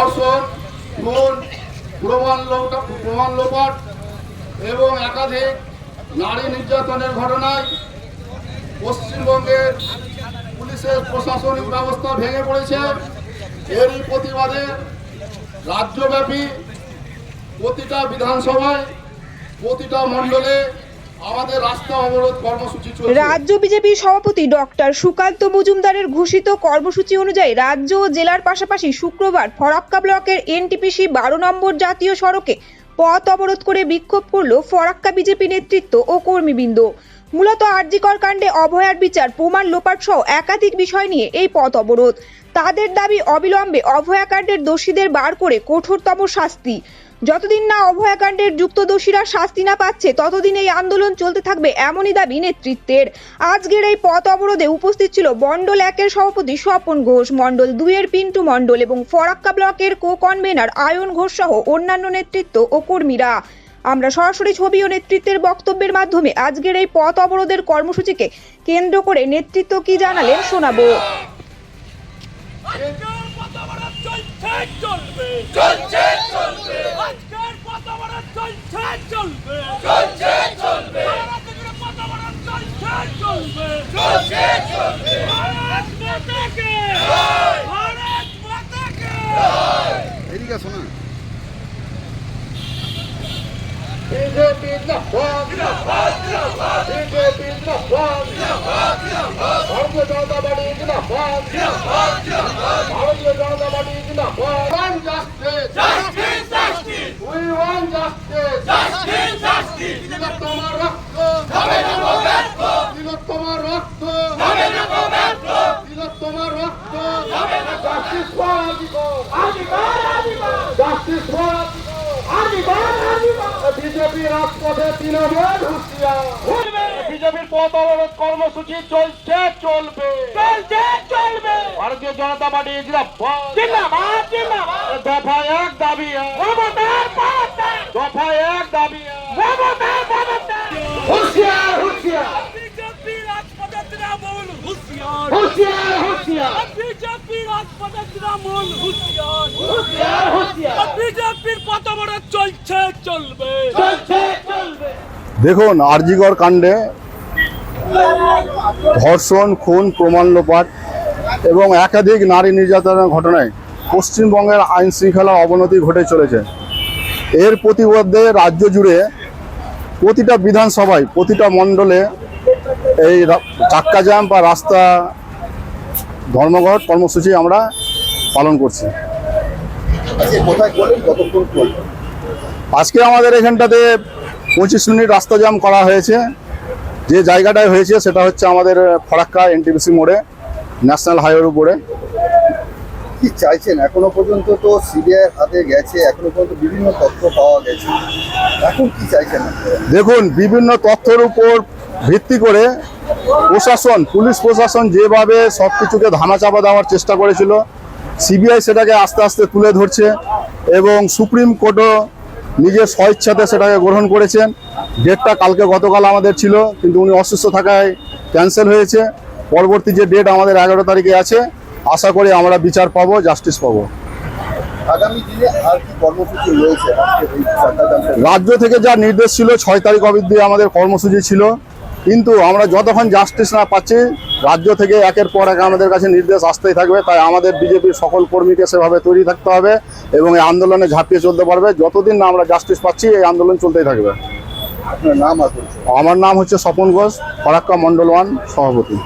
ধর্ষণ, খুন প্রমাণ প্রমাণ এবং একাধিক নারী নির্যাতনের ঘটনায় পশ্চিমবঙ্গের পুলিশের প্রশাসনিক ব্যবস্থা ভেঙে পড়েছে। এরই প্রতিবাদে রাজ্যব্যাপী প্রতিটা বিধানসভায় প্রতিটা মণ্ডলে রাজ্য বিজেপি সভাপতি ডক্টর সুকান্ত মজুমদারের ঘোষিত কর্মসূচি অনুযায়ী রাজ্য ও জেলার পাশাপাশি শুক্রবার ফরাক্কা ব্লকের এনটিপিসি বারো নম্বর জাতীয় সড়কে পথ অবরোধ করে বিক্ষোভ করল ফরাক্কা বিজেপি নেতৃত্ব ও কর্মীবৃন্দ। মূলত আরজিকর কাণ্ডে অভয়ার বিচার, প্রমাণ লোপাট সহ একাধিক বিষয় নিয়ে এই পথ অবরোধ। তাদের দাবি অবিলম্বে অভয়াকাণ্ডের দোষীদের বার করে কঠোরতম শাস্তি। যতদিন না অভয়াকাণ্ডের যুক্ত দোষীরা শাস্তি না পাচ্ছে, ততদিন এই আন্দোলন চলতে থাকবে এমনই দাবি নেতৃত্বের। আজকের এই পথ অবরোধে উপস্থিত ছিল মণ্ডল একের সভাপতি স্বপন ঘোষ, মণ্ডল দুইয়ের পিন্টু মণ্ডল এবং ফরাক্কা ব্লকের কো কনভেনার আয়ন ঘোষ সহ অন্যান্য নেতৃত্ব ও কর্মীরা। আমরা সরাসরি ছবি ও নেতৃত্বের বক্তব্যের মাধ্যমে আজকের এই পথ অবরোধের কর্মসূচিকে কেন্দ্র করে নেতৃত্ব কি জানালেন শোনাবো। আজকের মতামত চলছে চলবে। চলছে চলবে। আজকের মতামত চলছে চলবে। চলছে চলবে। আজকের মতামত চলছে চলবে। চলছে চলবে। ভারত মাতা কে ভারত মাতা কে এদিকে শোনা বিজেপি জিন্দাবাদ বিজেপি জিন্দাবাদ ভারতীয় জনতা পার্টি ভারতীয় জনতা পার্টি তোমার রক্ত তোমার রক্ত তোমার রক্ত justice for Azikar justice for BJP রাজপথে তৃণমূল বিজেপির পথ অবরোধ কর্মসূচি চলছে চলবে। চলছে চলবে। ভারতীয় জনতা পার্টি জিন্দাবাদ। জিন্দাবাদ জিন্দাবাদ। দফা এক দাবি দফা এক দাবি হুঁশিয়ার হুঁশিয়ার। হুঁশিয়ার হুঁশিয়ার। বিজেপি রাজপথে তৃণমূল হুঁশিয়ার। হুঁশিয়ার হুঁশিয়ার। বিজেপির পতামরা চলছে চলবে। চলছে চলবে। দেখুন আরজিগড় কাণ্ডে ধর্ষণ খুন প্রমাণ লোপাট এবং একাধিক নারী নির্যাতনের ঘটনায় পশ্চিমবঙ্গের আইন শৃঙ্খলার অবনতি ঘটে চলেছে। এর প্রতিবাদে রাজ্য জুড়ে প্রতিটা বিধানসভায় প্রতিটা মণ্ডলে এই চাক্কা জ্যাম বা রাস্তা ধর্মঘট কর্মসূচি আমরা পালন করছি। আজকে আমাদের এখানটাতে পঁচিশ মিনিট রাস্তা জ্যাম করা হয়েছে। যে জায়গাটায় হয়েছে সেটা হচ্ছে আমাদের ফরাক্কা এনটিপিসি মোড়ে ন্যাশনাল হাইওয়ের উপরে। কি চাইছেন? এখনও পর্যন্ত তো সিবিআই হাতে গেছে এখনও পর্যন্ত বিভিন্ন তথ্য পাওয়া গেছে। এখন কি চাইছেন? দেখুন বিভিন্ন তথ্যের উপর ভিত্তি করে প্রশাসন পুলিশ প্রশাসন যেভাবে সব কিছুকে ধামাচাপা দেওয়ার চেষ্টা করেছিল সিবিআই সেটাকে আস্তে আস্তে তুলে ধরছে এবং সুপ্রিম কোর্টও নিজের স্বইচ্ছাতে সেটাকে গ্রহণ করেছেন। ডেটটা কালকে গতকাল আমাদের ছিল কিন্তু উনি অসুস্থ থাকায় ক্যান্সেল হয়েছে। পরবর্তী যে ডেট আমাদের এগারো তারিখে আছে আশা করি আমরা বিচার পাবো জাস্টিস পাবো। আগামী দিনে আর কি কর্মসূচি রয়েছে? আজকে এই চাকা যাত্রা রাজ্য থেকে যা নির্দেশ ছিল ছয় তারিখ অবধি আমাদের কর্মসূচি ছিল। কিন্তু আমরা যতক্ষণ জাস্টিস না পাচ্ছি রাজ্য থেকে একের পর এক আমাদের কাছে নির্দেশ আসতেই থাকবে। তাই আমাদের বিজেপির সকল কর্মীকে সেভাবে তৈরি থাকতে হবে এবং এই আন্দোলনে ঝাঁপিয়ে চলতে পারবে। যতদিন না আমরা জাস্টিস পাচ্ছি এই আন্দোলন চলতেই থাকবে। আপনার নাম আমার নাম হচ্ছে স্বপন ঘোষ ফরাক্কা মন্ডল ওয়ান সভাপতি।